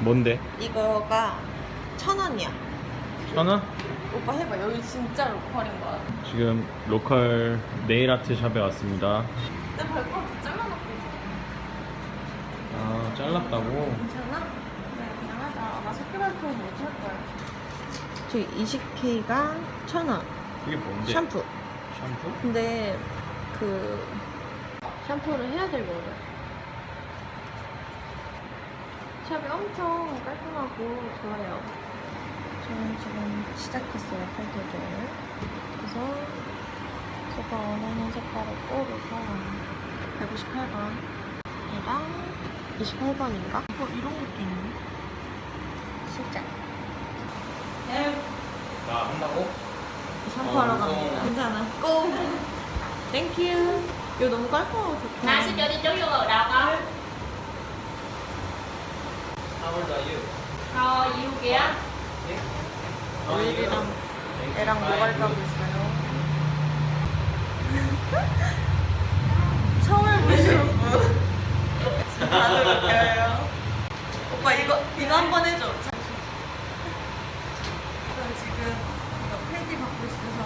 뭔데? 이거가 천 원이야. 천 원? 오빠 해봐. 여기 진짜 로컬인 거야. 지금 로컬 네일 아트 샵에 왔습니다. 내 발가락 잘라놓고 있어. 아 잘랐다고? 괜찮아? 네, 그냥 하자. 아마 새끼 발톱 못할 거야. 저기 20K가 천 원. 그게 뭔데? 샴푸. 샴푸? 근데 그 샴푸를 해야 될 거래. 샵이 엄청 깔끔하고 좋아요. 저는 지금 시작했어요 팔토를. 그래서 제가 원하는 색깔을 고르서 158번 얘랑 28번인가? 어 이런 것도 있네. 시작. 나 한다고? 샴푸하러 어. 갑니다. 괜찮아. 고! 땡큐. 이거 너무 깔끔하고 좋다. Con How old are you? Thôi yêu kìa 오일이랑 애랑 모발 까고 있어요. 처음에 보시는 분. 다들 웃겨요. 오빠 이거 이거 한 번 해줘. 저 지금 이거 패디 받고 있어서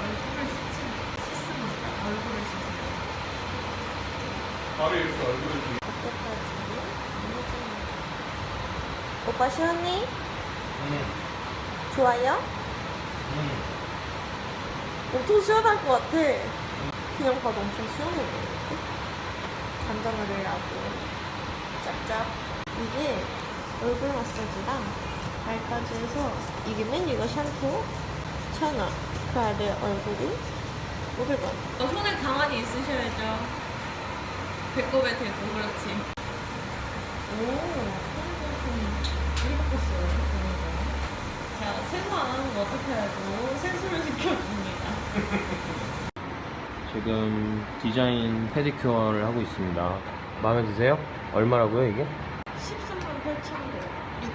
얼굴을 씻지 씻습니다. 얼굴을 씻어요. 바로 이렇게 얼굴을 좀 어깨까지 오빠 시원해? 응. 좋아요? 응. 엄청 시원할 것 같아 그냥 봐도 엄청 시원해 보이는데? 간장을 아주 짭짭 이게 얼굴 마사지랑 발까지 해서 이게 메뉴가 샴푸 천원 그 아래 얼굴이 500원 어, 손에 가만히 있으셔야죠 배꼽에 대고 그렇지 오 이렇게 바꿨어요 자 세수 안 하는 거 어떻게 알고 세수를 시켜줍니다 지금 디자인 페디큐어를 하고 있습니다. 마음에 드세요? 얼마라고요 이게? 13만 8천 원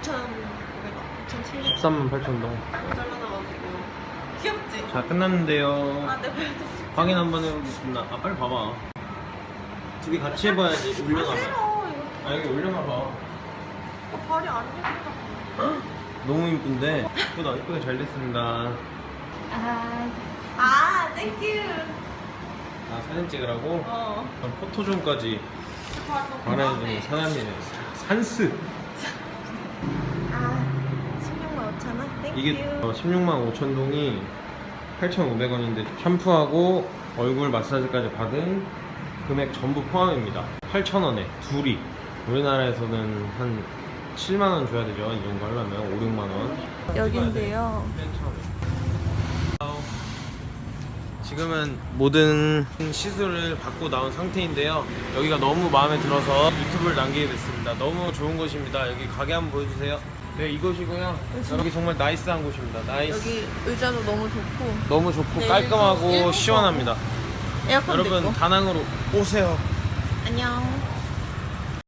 6,500원 6,700원 13만 8천 동. 잘라놔가지고 귀엽지? 자 끝났는데요. 아내 발도 확인 한번 해보겠습니다. 아 빨리 봐봐. 두 개 같이 해봐야지. 아 올려놔봐. 싫어 이거 아 여기 올려놔봐. 어, 발이 안 예쁘다 너무 이쁜데. 이쁘다. 이쁘게 잘 됐습니다. 아 땡큐 아 사진 찍으라고? 어 그럼 포토존까지 발도 말해주는 사장님의 산스. 아 16만 5천 원? 땡큐 이게 어, 16만 5천 동이 8,500원인데 샴푸하고 얼굴 마사지까지 받은 금액 전부 포함입니다. 8,000원에 둘이. 우리나라에서는 한 7만 원 줘야 되죠. 이 정도 하려면 5, 6만 원. 여긴데요 지금은 모든 시술을 받고 나온 상태인데요. 여기가 너무 마음에 들어서 유튜브를 남기게 됐습니다. 너무 좋은 곳입니다. 여기 가게 한번 보여주세요. 네, 이곳이고요. 여기 정말 나이스한 곳입니다. 나이스. 여기 의자도 너무 좋고 너무 좋고 네, 깔끔하고 시원합니다. 에어컨도 여러분 있고 다낭으로 오세요. 안녕